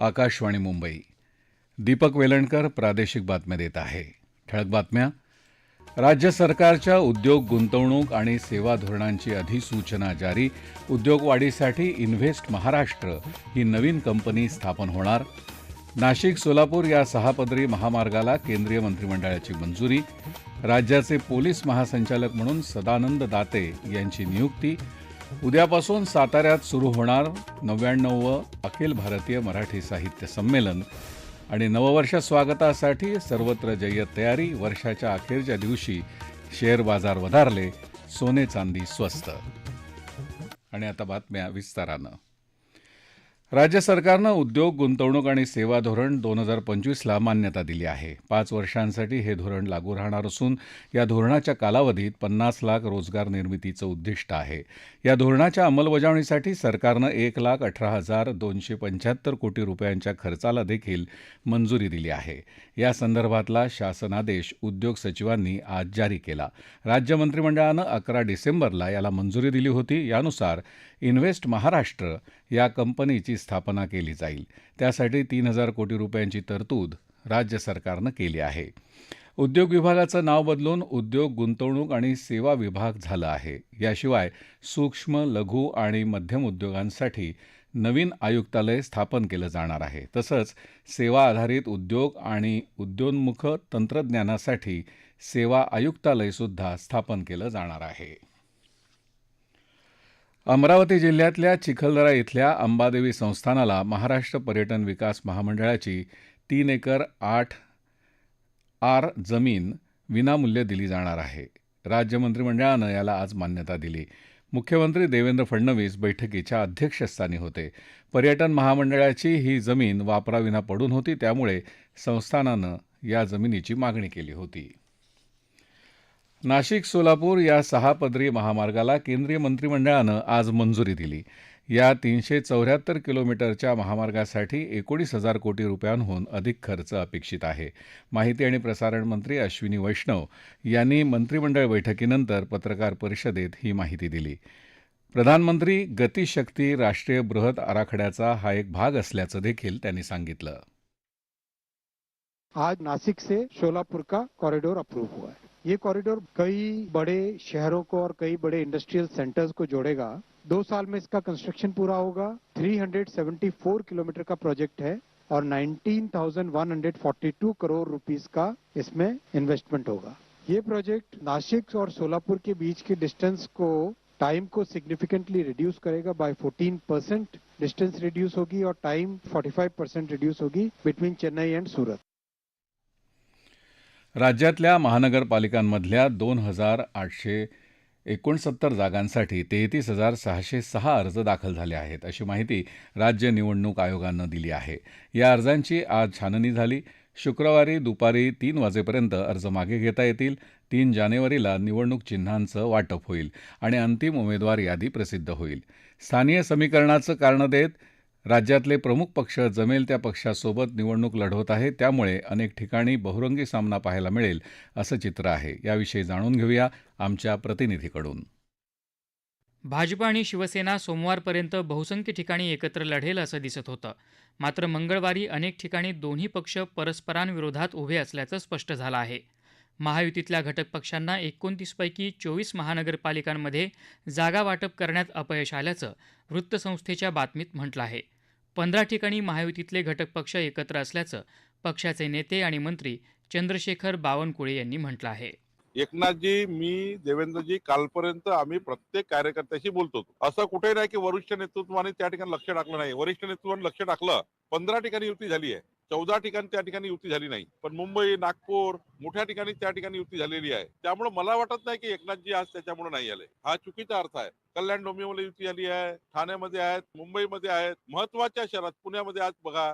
आकाशवाणी मुंबई. दीपक वेलणकर प्रादेशिक बातम्या देत आहे. ठळक बातम्या. राज्य सरकारच्या उद्योग गुंतवणूक आणि सेवा धोरणांची अधिसूचना जारी. उद्योगवाढीसाठी इन्व्हेस्ट महाराष्ट्र ही नवीन कंपनी स्थापन होणार. नाशिक सोलापूर या सहापदरी महामार्गाला केंद्रीय मंत्रिमंडळाची मंजुरी. राज्याचे पोलीस महासंचालक म्हणून सदानंद दाते यांची नियुक्ती. उद्यापासून साताऱ्यात सुरू होणार नव्याण्णववं अखिल भारतीय मराठी साहित्य संमेलन आणि नववर्ष स्वागतासाठी सर्वत्र जय्यत तयारी वर्षाच्या अखेरच्या दिवशी शेअर बाजार वधारले सोने चांदी स्वस्त. आणि आता बातम्या विस्तारानं. राज्य सरकारनं उद्योग गुंतवणूक आणि सेवा धोरण दोन हजार पंचवीसला मान्यता दिली आहे. पाच वर्षांसाठी हे धोरण लागू राहणार असून या धोरणाच्या कालावधीत पन्नास लाख रोजगार निर्मितीचं उद्दिष्ट आहे. या धोरणाच्या अंमलबजावणीसाठी सरकारनं एक लाख अठरा हजार दोनशे पंच्याहत्तर कोटी रुपयांच्या खर्चाला देखील मंजुरी दिली आहे. या संदर्भातला शासनादेश उद्योग सचिवांनी आज जारी केला. राज्य मंत्रिमंडळानं अकरा डिसेंबरला याला मंजुरी दिली होती. यानुसार इन्व्हेस्ट महाराष्ट्र या कंपनीची स्थापना केली जाईल. त्यासाठी तीन हजार कोटी रुपयांची तरतूद राज्य सरकारनं केली आहे. उद्योग विभागाचं नाव बदलून उद्योग गुंतवणूक आणि सेवा विभाग झालं आहे. याशिवाय सूक्ष्म लघु आणि मध्यम उद्योगांसाठी नवीन आयुक्तालय स्थापन केलं जाणार आहे. तसंच सेवा आधारित उद्योग आणि उद्योन्मुख तंत्रज्ञानासाठी सेवा आयुक्तालयसुद्धा स्थापन केलं जाणार आहे. अमरावती जिल्ह्यातल्या चिखलदरा इथल्या अंबादेवी संस्थानाला महाराष्ट्र पर्यटन विकास महामंडळाची तीन एकर आठ आर जमीन विनामूल्य दिली जाणार आहे. राज्य मंत्रिमंडळानं याला आज मान्यता दिली. मुख्यमंत्री देवेंद्र फडणवीस बैठकीच्या अध्यक्षस्थानी होते. पर्यटन महामंडळाची ही जमीन वापराविना पडून होती त्यामुळे संस्थानानं या जमिनीची मागणी केली होती. नाशिक सोलापूर या सहा पदरी महामार्गाला केंद्रीय मंत्रिमंडळानं आज मंजुरी दिली. या तीनशे चौऱ्याहत्तर किलोमीटरच्या महामार्गासाठी एकोणीस हजार कोटी रुपयांहून अधिक खर्च अपेक्षित आहे. माहिती आणि प्रसारण मंत्री अश्विनी वैष्णव यांनी मंत्रिमंडळ बैठकीनंतर पत्रकार परिषदेत ही माहिती दिली. प्रधानमंत्री गतिशक्ती राष्ट्रीय बृहत आराखड्याचा हा एक भाग असल्याचं देखील त्यांनी सांगितलं. आज नासिक से सोलापूर का कॉरिडोर अप्रूव हुआ है? ये कॉरिडोर कई बड़े शहरों को और कई बड़े इंडस्ट्रियल सेंटर्स को जोड़ेगा। दो साल में इसका कंस्ट्रक्शन पूरा होगा। 374 किलोमीटर का प्रोजेक्ट है और 19,142 करोड़ रुपीस का इसमें इन्वेस्टमेंट होगा। ये प्रोजेक्ट नासिक और सोलापुर के बीच के डिस्टेंस को टाइम को सिग्निफिकेंटली रिड्यूस करेगा। बाय 14 परसेंट डिस्टेंस रिड्यूस होगी और टाइम 45 परसेंट रिड्यूस होगी बिटवीन चेन्नई एंड सूरत राज्यातल्या महानगरपालिकांमधल्या दोन हजार आठशे एकोणसत्तर जागांसाठी तेहतीस हजार सहाशे सहा अर्ज दाखल झाले आहेत अशी माहिती राज्य निवडणूक आयोगानं दिली आहे. या अर्जांची आज छाननी झाली. शुक्रवारी दुपारी तीन वाजेपर्यंत अर्ज मागे घेता येतील. तीन जानेवारीला निवडणूक चिन्हांचं वाटप होईल आणि अंतिम उमेदवार यादी प्रसिद्ध होईल. स्थानीय समीकरणाचं कारण देत राज्यातले प्रमुख पक्ष जमेल त्या पक्षासोबत निवडणूक लढवत आहेत त्यामुळे अनेक ठिकाणी बहुरंगी सामना पाहायला मिळेल असं चित्र आहे. याविषयी जाणून घेऊया आमच्या प्रतिनिधीकडून. भाजप आणि शिवसेना सोमवारपर्यंत बहुसंख्य ठिकाणी एकत्र लढेल असं दिसत होतं. मात्र मंगळवारी अनेक ठिकाणी दोन्ही पक्ष परस्परांविरोधात उभे असल्याचं स्पष्ट झालं आहे. महायुतीतल्या घटक पक्षांना एकोणतीसपैकी चोवीस महानगरपालिकांमध्ये जागा वाटप करण्यात अपयश आल्याचं वृत्तसंस्थेच्या बातमीत म्हटलं आहे. पंधरा ठिकाणी महायुतीतले घटक पक्ष एकत्र असल्याचं पक्षाचे नेते आणि मंत्री चंद्रशेखर बावनकुळे यांनी म्हटलं आहे. एकनाथजी मी देवेंद्रजी कालपर्यंत आम्ही प्रत्येक कार्यकर्त्याशी बोलतो असं कुठे नाही की वरिष्ठ नेतृत्वाने त्या ठिकाणी लक्ष टाकलं नाही. वरिष्ठ नेतृत्वाने लक्ष टाकलं. पंधरा ठिकाणी युती झाली आहे. चौदा ठिकाणी त्या ठिकाणी युती झाली नाही. पण मुंबई नागपूर मोठ्या ठिकाणी त्या ठिकाणी युती झालेली आहे. त्यामुळे मला वाटत नाही की एकनाथजी आज त्याच्यामुळे नाही आले. हा चुकीचा अर्थ आहे. कल्याण डोंबिवली युती झाली आहे ठाण्यामध्ये आहेत मुंबईमध्ये आहेत महत्त्वाच्या शहरात पुण्यामध्ये आज बघा.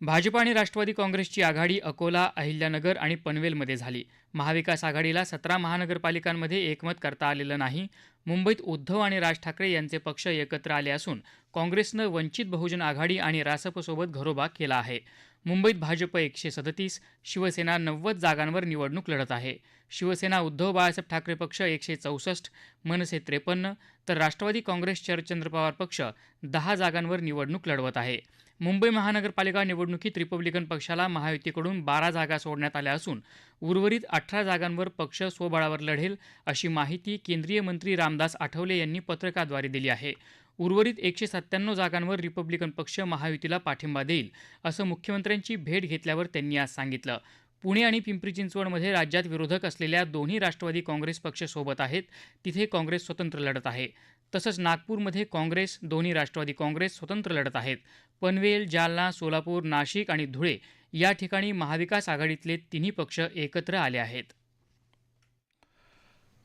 भाजप आणि राष्ट्रवादी काँग्रेसची आघाडी अकोला अहिल्यानगर आणि पनवेलमध्ये झाली. महाविकास आघाडीला सतरा महानगरपालिकांमध्ये एकमत करता आलेलं नाही. मुंबईत उद्धव आणि राज ठाकरे यांचे पक्ष एकत्र आले असून काँग्रेसनं वंचित बहुजन आघाडी आणि रासपसोबत घरोबा केला आहे. मुंबईत भाजप एकशे सदतीस शिवसेना नव्वद जागांवर निवडणूक लढत आहे. शिवसेना उद्धव बाळासाहेब ठाकरे पक्ष एकशे चौसष्ट मनसे त्रेपन्न तर राष्ट्रवादी काँग्रेस शरदचंद्र पवार पक्ष दहा जागांवर निवडणूक लढवत आहे. मुंबई महानगरपालिका निवडणुकीत रिपब्लिकन पक्षाला महायुतीकडून बारा जागा सोडण्यात आल्या असून उर्वरित अठरा जागांवर पक्ष स्वबळावर लढेल अशी माहिती केंद्रीय मंत्री रामदास आठवले यांनी पत्रकाद्वारे दिली आहे. उर्वरित एकशे सत्त्याण्णव जागांवर रिपब्लिकन पक्ष महायुतीला पाठिंबा देईल असं मुख्यमंत्र्यांची भेट घेतल्यावर त्यांनी आज सांगितलं. पुणे आणि पिंपरी चिंचवडमध्ये राज्यात विरोधक असलेल्या दोन्ही राष्ट्रवादी काँग्रेस पक्ष सोबत आहेत तिथे काँग्रेस स्वतंत्र लढत आहे. तसंच नागपूरमध्ये काँग्रेस दोन्ही राष्ट्रवादी काँग्रेस स्वतंत्र लढत आहेत. पनवेल जालना सोलापूर नाशिक आणि धुळे या ठिकाणी महाविकास आघाडीतले तिन्ही पक्ष एकत्र आले आहेत.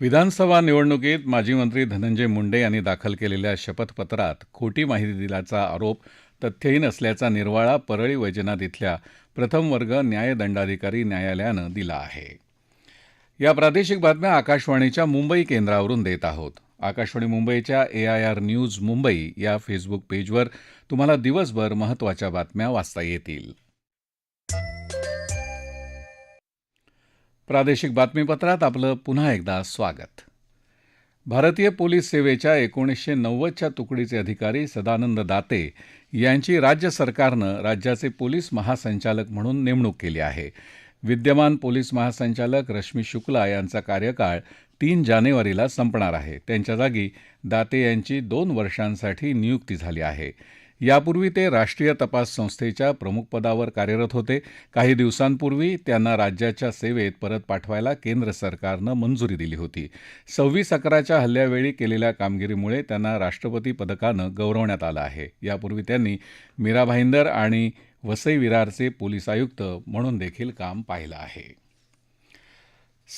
विधानसभा निवडणुकीत माजी मंत्री धनंजय मुंडे यांनी दाखल केलेल्या शपथपत्रात खोटी माहिती दिल्याचा आरोप तथ्यहीन असल्याचा निर्वाळा परळी वैजनाथ इथल्या प्रथम वर्ग न्यायदंडाधिकारी न्यायालयानं दिला आहे. या प्रादेशिक बातम्या आकाशवाणीच्या मुंबई केंद्रावरून देत आहोत. आकाशवाणी मुंबईच्या A I R news Mumbai या फेसबुक पेजवर तुम्हाला दिवसभर महत्त्वाच्या बातम्या वाचता येतील. प्रादेशिक बातमीपत्रात आपलं पुन्हा एकदा स्वागत. भारतीय पोलीस सेवेच्या एकोणीसशे नव्वदच्या तुकडीचे अधिकारी सदानंद दाते यांची राज्य सरकारनं राज्याचे पोलीस महासंचालक म्हणून नेमणूक केली आहे. विद्यमान पोलीस महासंचालक रश्मी शुक्ला यांचा कार्यकाळ तीन जानेवारीला संपणार आहे. त्यांच्या जागी दाते यांची दोन वर्षांसाठी नियुक्ती झाली आहे. यापूर्वी ते राष्ट्रीय तपास संस्थेच्या प्रमुखपदावर कार्यरत होते. काही दिवसांपूर्वी त्यांना राज्याच्या सेवेत परत पाठवायला केंद्र सरकारनं मंजुरी दिली होती. सव्वीस अकराच्या हल्ल्यावेळी केलेल्या कामगिरीमुळे त्यांना राष्ट्रपती पदकानं गौरवण्यात आलं आहे. यापूर्वी त्यांनी मीरा भाईंदर आणि वसई विरारचे पोलीस आयुक्त म्हणून देखील काम पाहिलं आहे.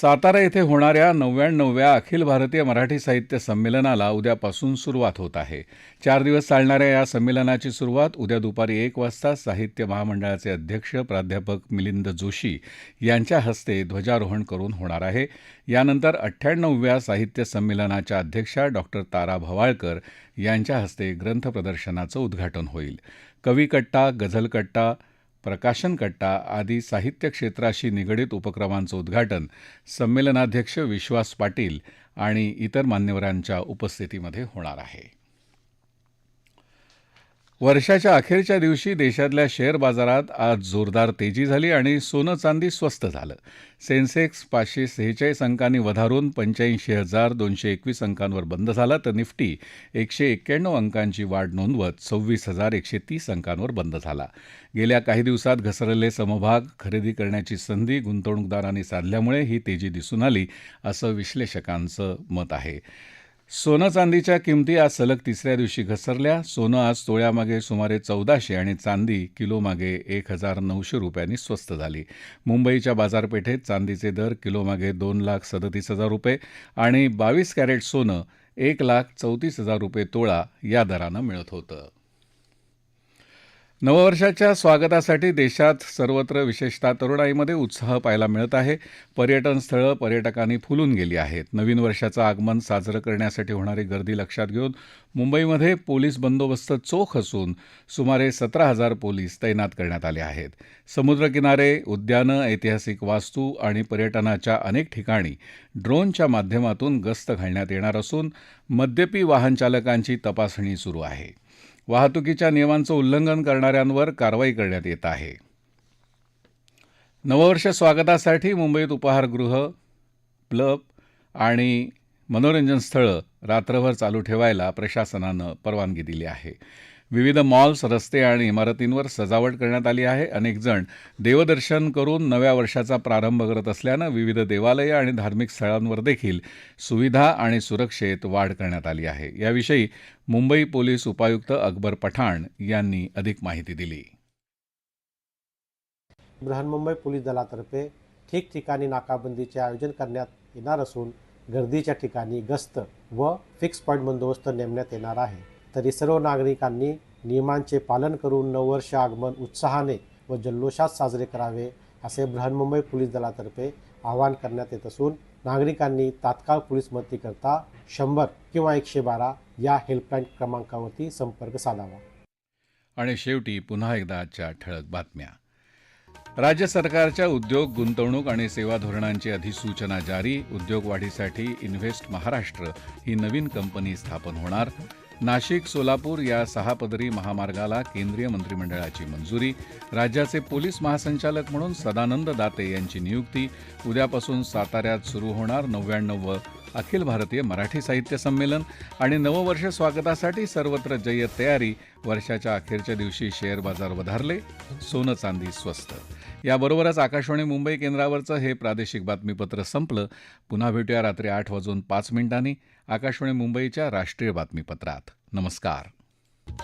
सातारा येथे होणाऱ्या नव्याण्णवव्या अखिल भारतीय मराठी साहित्य संमेलनाला उद्यापासून सुरुवात होत आहे. चार दिवस चालणाऱ्या या संमेलनाची सुरुवात उद्या दुपारी एक वाजता साहित्य महामंडळाचे अध्यक्ष प्राध्यापक मिलिंद जोशी यांच्या हस्ते ध्वजारोहण करून होणार आहे. यानंतर अठ्ठ्याण्णवव्या साहित्य संमेलनाच्या अध्यक्षा डॉक्टर तारा भवाळकर यांच्या हस्ते ग्रंथ प्रदर्शनाचं उद्घाटन होईल. कविकट्टा गझलकट्टा प्रकाशन कट्टा आदी साहित्य क्षेत्राशी निगडित उपक्रमांचं उद्घाटन संमेलनाध्यक्ष विश्वास पाटील आणि इतर मान्यवरांच्या उपस्थितीमध्ये होणार आहे. वर्षाच्या अखेरच्या दिवशी देशातल्या शेअर बाजारात आज जोरदार तेजी झाली आणि सोनं चांदी स्वस्त झालं. सेन्सेक्स पाचशे सेहेचाळीस अंकांनी वधारून पंच्याऐंशी हजार दोनशे एकवीस अंकांवर बंद झाला तर निफ्टी एकशे एक्क्याण्णव अंकांची वाढ नोंदवत सव्वीस हजार एकशे तीस अंकांवर बंद झाला. गेल्या काही दिवसात घसरलेले समभाग खरेदी करण्याची संधी गुंतवणूकदारांनी साधल्यामुळे ही तेजी दिसून आली असं विश्लेषकांचं मत आहे. सोनं चांदीच्या किमती आज सलग तिसऱ्या दिवशी घसरल्या. सोनं आज तोळ्यामागे सुमारे चौदाशे आणि चांदी किलोमागे एक हजार नऊशे रुपयांनी स्वस्त झाली. मुंबईच्या बाजारपेठेत चांदीचे दर किलोमागे दोन लाख सदतीस हजार रुपये आणि बावीस कॅरेट सोनं एक लाख चौतीस हजार रुपये तोळा या दरानं मिळत होतं. नववर्षाच्या स्वागतासाठी देशात सर्वत्र विशेषतः तरुणाईमध्ये उत्साह पाहायला मिळत आहे. पर्यटन स्थळं पर्यटकांनी फुलून गेली आहेत. नवीन वर्षाचं आगमन साजरं करण्यासाठी होणारी गर्दी लक्षात घेऊन मुंबईमध्ये पोलीस बंदोबस्त चोख असून सुमारे सतरा हजार पोलीस तैनात करण्यात आले आहेत. समुद्रकिनारे उद्यानं ऐतिहासिक वास्तू आणि पर्यटनाच्या अनेक ठिकाणी ड्रोनच्या माध्यमातून गस्त घालण्यात येणार असून मद्यपी वाहनचालकांची तपासणी सुरू आहे. वाहतुकीच्या नियमांचं उल्लंघन करणाऱ्यांवर कारवाई करण्यात येत आहे. नववर्ष स्वागतासाठी मुंबईत उपहारगृह क्लब आणि मनोरंजन स्थळं रात्रभर चालू ठेवायला प्रशासनानं परवानगी दिली आहे. विविध मॉल्स रस्ते आणि इमारतींवर सजावट करण्यात आली आहे. अनेक जण देवदर्शन करून नव्या वर्षाचा प्रारंभ करत असल्यानं विविध देवालयं आणि धार्मिक स्थळांवर देखील सुविधा आणि सुरक्षेत वाढ करण्यात आली आहे. याविषयी मुंबई पोलीस उपायुक्त अकबर पठाण यांनी अधिक माहिती दिली. बृहन्मुंबई पोलीस दलातर्फे ठिकठिकाणी नाकाबंदीचे आयोजन करण्यात येणार असून गर्दीच्या ठिकाणी गस्त व फिक्स पॉईंट बंदोबस्त नेमण्यात येणार आहे. तरी सर्व नागरिकांनी नियमांचे पालन करून नववर्ष आगमन उत्साहाने व जल्लोषात साजरे करावे असे बृहन्मुंबई पोलीस दलातर्फे आवाहन करण्यात येत असून नागरिकांनी तात्काळ पोलीस मदतीकरता शंभर किंवा एकशे बारा या हेल्पलाईन क्रमांकावरती संपर्क साधावा. आणि शेवटी पुन्हा एकदा आजच्या ठळक बातम्या. राज्य सरकारच्या उद्योग गुंतवणूक आणि सेवा धोरणांची अधिसूचना जारी उद्योग वाढीसाठी इन्व्हेस्ट महाराष्ट्र ही नवीन कंपनी स्थापन होणार नाशिक सोलापूर या सहा पदरी महामार्गाला केंद्रीय मंत्रिमंडळाची मंजुरी. राज्याचे पोलीस महासंचालक म्हणून सदानंद दाते यांची नियुक्ती. उद्यापासून साताऱ्यात सुरू होणार नव्याण्णव अखिल भारतीय मराठी साहित्य संमेलन आणि नववर्ष स्वागतासाठी सर्वत्र जय्यत तयारी. वर्षाच्या अखेरच्या दिवशी शेअर बाजार वधारले सोनं चांदी स्वस्त. याबरोबरच आकाशवाणी मुंबई केंद्रावरचं हे प्रादेशिक बातमीपत्र संपलं. पुन्हा भेटूया रात्री आठ वाजून पाच मिनिटांनी. आकाशवाणी मुंबईच्या राष्ट्रीय बातमीपत्रात. नमस्कार.